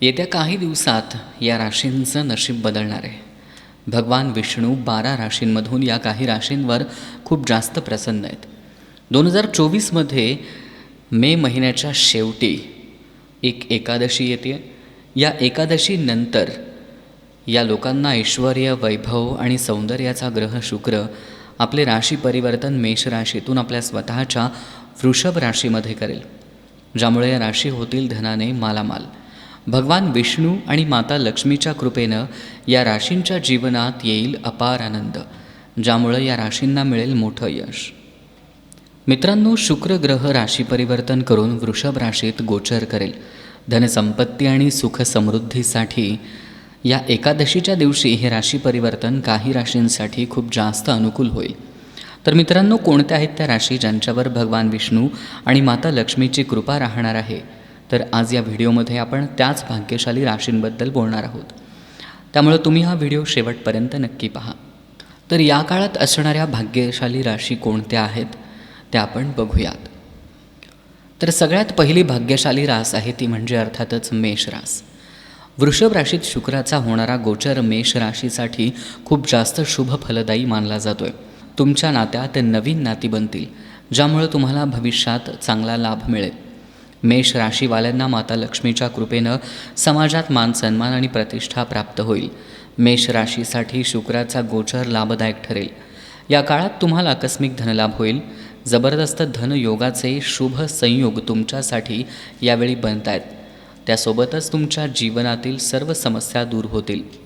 येत्या काही दिवसात या राशींचं नशीब बदलणार आहे. भगवान विष्णू बारा राशींमधून या काही राशींवर खूप जास्त प्रसन्न आहेत. दोन हजार चोवीसमध्ये मे महिन्याच्या शेवटी एक एकादशी येते. या एकादशीनंतर या लोकांना ऐश्वर्य वैभव आणि सौंदर्याचा ग्रह शुक्र आपले राशी परिवर्तन मेष राशीतून आपल्या स्वतःच्या वृषभ राशीमध्ये करेल ज्यामुळे या राशी होतील धनाने मालामाल. भगवान विष्णू आणि माता लक्ष्मीच्या कृपेनं या राशींच्या जीवनात येईल अपार आनंद ज्यामुळं या राशींना मिळेल मोठं यश. मित्रांनो शुक्र ग्रह राशी परिवर्तन करून वृषभ राशीत गोचर करेल. धनसंपत्ती आणि सुख समृद्धीसाठी या एकादशीच्या दिवशी हे राशी परिवर्तन काही राशींसाठी खूप जास्त अनुकूल होईल. तर मित्रांनो कोणत्या आहेत त्या राशी ज्यांच्यावर भगवान विष्णू आणि माता लक्ष्मीची कृपा राहणार आहे? तर आज या व्हिडिओमध्ये आपण त्याच भाग्यशाली राशींबद्दल बोलणार आहोत. त्यामुळं तुम्ही हा व्हिडिओ शेवटपर्यंत नक्की पहा. तर या काळात असणाऱ्या भाग्यशाली राशी कोणत्या आहेत त्या आपण बघूयात. तर सगळ्यात पहिली भाग्यशाली रास आहे ती म्हणजे अर्थातच मेष रास. वृषभ राशीत शुक्राचा होणारा गोचर मेष राशीसाठी खूप जास्त शुभ फलदायी मानला जातोय. तुमच्या नात्यात नवीन नाती बनतील ज्यामुळे तुम्हाला भविष्यात चांगला लाभ मिळेल. मेष राशीवाल्यांना माता लक्ष्मीच्या कृपेनं समाजात मान सन्मान आणि प्रतिष्ठा प्राप्त होईल. मेष राशीसाठी शुक्राचा गोचर लाभदायक ठरेल. या काळात तुम्हाला आकस्मिक धनलाभ होईल. जबरदस्त धनयोगाचे शुभ संयोग तुमच्यासाठी यावेळी बनत आहेत. त्यासोबतच तुमच्या जीवनातील सर्व समस्या दूर होतील.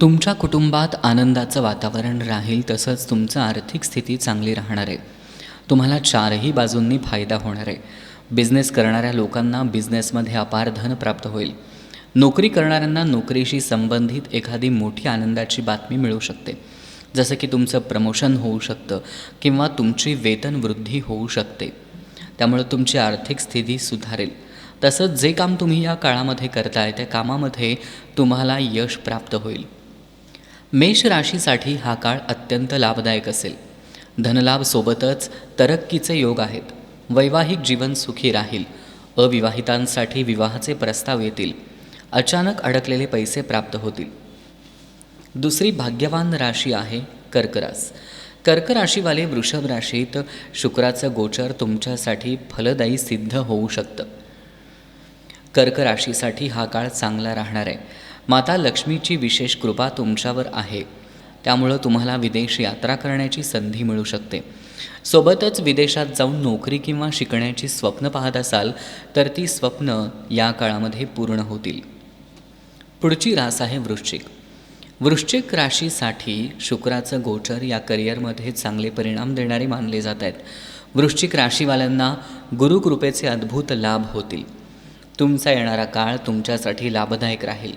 तुमच्या कुटुंबात आनंदाचं वातावरण राहील तसंच तुमचं आर्थिक स्थिती चांगली राहणार आहे. तुम्हाला चारही बाजूंनी फायदा होणार आहे. बिझनेस करणाऱ्या लोकांना बिझनेसमध्ये अपार धन प्राप्त होईल. नोकरी करणाऱ्यांना नोकरीशी संबंधित एखादी मोठी आनंदाची बातमी मिळू शकते. जसं की तुमचं प्रमोशन होऊ शकतं किंवा तुमची वेतन वृद्धी होऊ शकते. त्यामुळं तुमची आर्थिक स्थिती सुधारेल. तसंच जे काम तुम्ही या काळामध्ये करताय त्या कामामध्ये तुम्हाला यश प्राप्त होईल. मेष राशीसाठी हा काळ अत्यंत लाभदायक असेल. धनलाभ सोबतच तरक्कीचे योग आहेत. वैवाहिक जीवन सुखी राहील. अविवाहितांसाठी विवाहाचे प्रस्ताव येतील. अचानक अडकलेले पैसे प्राप्त होतील. दुसरी भाग्यवान राशी आहे कर्करास. कर्क राशीवाले वृषभ राशीत शुक्राचं गोचर तुमच्यासाठी फलदायी सिद्ध होऊ शकतं. कर्क राशीसाठी हा काळ चांगला राहणार आहे. माता लक्ष्मीची विशेष कृपा तुमच्यावर आहे. त्यामुळं तुम्हाला विदेश यात्रा करण्याची संधी मिळू शकते. सोबतच विदेशात जाऊन नोकरी किंवा शिकण्याची स्वप्न पाहत असाल तर ती स्वप्न या काळामध्ये पूर्ण होतील. पुढची रास आहे वृश्चिक. वृश्चिक राशीसाठी शुक्राचं गोचर या करिअरमध्ये चांगले परिणाम देणारे मानले जात आहेत. वृश्चिक राशीवाल्यांना गुरुकृपेचे अद्भुत लाभ होतील. तुमचा येणारा काळ तुमच्यासाठी लाभदायक राहील.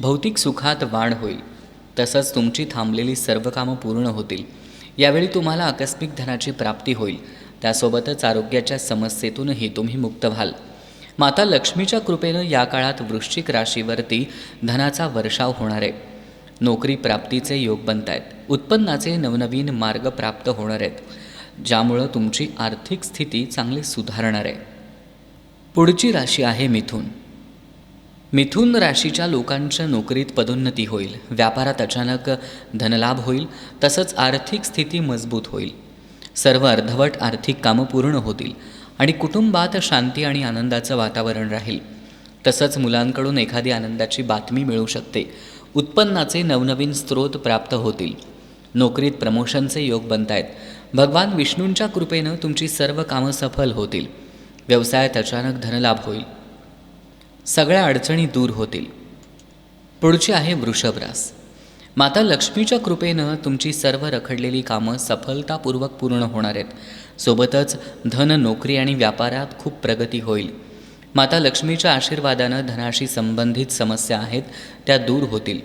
भौतिक सुखात वाढ होईल. तसंच तुमची थांबलेली सर्व कामं पूर्ण होतील. यावेळी तुम्हाला आकस्मिक धनाची प्राप्ती होईल. त्यासोबतच आरोग्याच्या समस्येतूनही तुम्ही मुक्त व्हाल. माता लक्ष्मीच्या कृपेनं या काळात वृश्चिक राशीवरती धनाचा वर्षाव होणार आहे. नोकरी प्राप्तीचे योग बनत आहेत उत्पन्नाचे नवनवीन मार्ग प्राप्त होणार आहेत. ज्यामुळं तुमची आर्थिक स्थिती चांगली सुधारणार आहे. पुढची राशी आहे मिथून. मिथुन राशीच्या लोकांच्या नोकरीत पदोन्नती होईल. व्यापारात अचानक धनलाभ होईल. तसंच आर्थिक स्थिती मजबूत होईल. सर्व अर्धवट आर्थिक कामं पूर्ण होतील आणि कुटुंबात शांती आणि आनंदाचं वातावरण राहील. तसंच मुलांकडून एखादी आनंदाची बातमी मिळू शकते. उत्पन्नाचे नवनवीन स्रोत प्राप्त होतील. नोकरीत प्रमोशनचे योग बनत आहेत भगवान विष्णूंच्या कृपेनं तुमची सर्व कामं सफल होतील. व्यवसायात अचानक धनलाभ होईल. सगळ्या अडचणी दूर होतील. पुढची आहे वृषभरास. माता लक्ष्मीच्या कृपेनं तुमची सर्व रखडलेली कामं सफलतापूर्वक पूर्ण होणार आहेत. सोबतच धन नोकरी आणि व्यापारात खूप प्रगती होईल. माता लक्ष्मीच्या आशीर्वादानं धनाशी संबंधित समस्या आहेत त्या दूर होतील.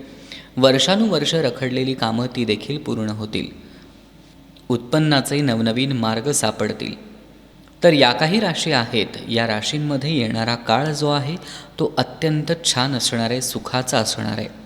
वर्षानुवर्ष रखडलेली कामं ती देखील पूर्ण होतील. उत्पन्नाचे नवनवीन मार्ग सापडतील. तर या काही राशी आहेत. या राशींमध्ये येणारा काळ जो आहे तो अत्यंत छान असणार आहे सुखाचा असणार. आहे